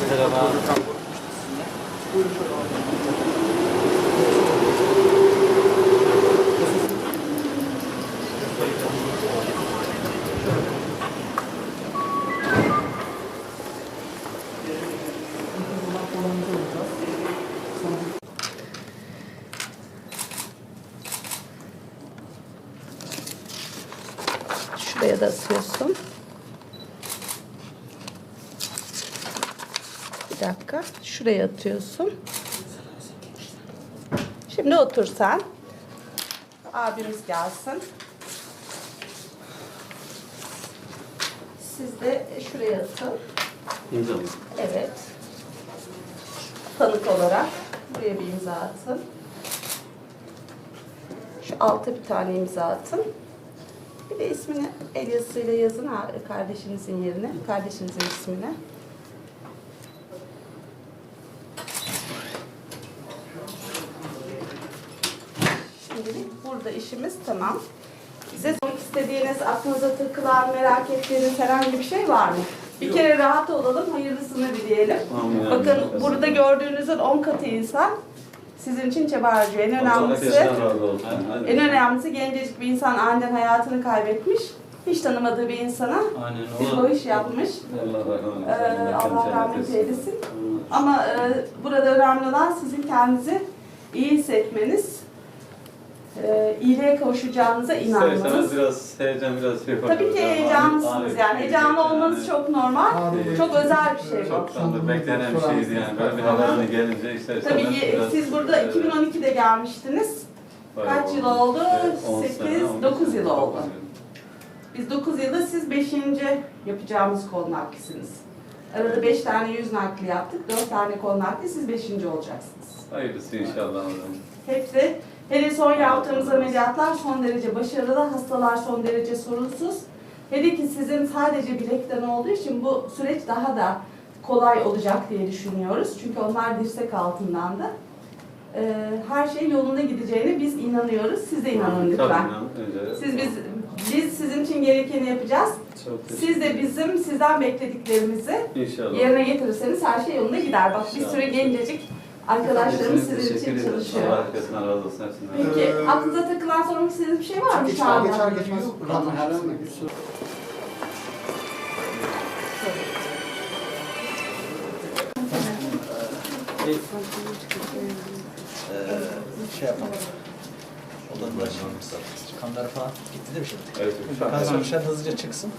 Merhaba. Buyurun Şuraya da asıyorsun. Bir dakika. Şuraya atıyorsun. Şimdi otur sen. Abimiz gelsin. Siz de şuraya atın. İnşallah. Evet. Tanık olarak buraya bir imza atın. Şu alta bir tane imza atın. Bir de ismini el yazısıyla yazın kardeşinizin yerine, kardeşinizin ismini. Şimdilik burada işimiz tamam. Size sormak istediğiniz, aklınıza takılan, merak ettiğiniz herhangi bir şey var mı? Bir kere rahat olalım, hayırlısını dileyelim. Amin, Bakın amin. burada gördüğünüzün 10 katı insan sizin için çaba harcıyor. En önemlisi, en önemlisi gencecik bir insan aniden hayatını kaybetmiş. Hiç tanımadığı bir insana Aynen. bir bağış yapmış. Allah olsun. Ee, Allah rahmet eylesin. Ama e, burada önemli olan sizin kendinizi iyi hissetmeniz, e, iyiliğe kavuşacağınıza inanmanız. İsterseniz biraz heyecan, biraz şey Tabii ki heyecanlısınız yani. Heyecanlı olmanız çok normal. Çok özel bir şey bu. Çok sandır beklenen bir şeydi yani. Böyle bir haberine gelince isterseniz Tabii ki biraz, siz burada e, 2012'de gelmiştiniz. bayağı kaç yıl oldu? İşte on Sekiz, sene, on beş dokuz sene, yıl oldu. dokuz. Biz 9 yılda siz 5. yapacağımız kol naklisiniz. Arada 5 tane yüz nakli yaptık. 4 tane kol nakli siz 5. olacaksınız. Hayırlısı inşallah. hocam. Hepsi hele son yaptığımız ameliyatlar son derece başarılı, hastalar son derece sorunsuz. Hele ki sizin sadece bilekten olduğu için bu süreç daha da kolay olacak diye düşünüyoruz. Çünkü onlar dirsek altından da. Ee, her şey yolunda gideceğine biz inanıyoruz. Siz de inanın lütfen. Tabii Siz biz biz sizin için gerekeni yapacağız. Siz de bizim sizden beklediklerimizi İnşallah. yerine getirirseniz her şey yolunda gider. Bak bir sürü gencecik arkadaşlarımız sizin için çalışıyor. Allah razı olsun. hepsinden. Peki Ee, aklınıza takılan sormak istediğiniz bir şey var mı şu Geçer anda? geçer geçmez. Rahat herhangi bir soru. şey yapalım. Odanın açılmışsa. Kanlar falan gitti değil mi şimdi? Evet. Kan sonuçları hızlıca çıksın.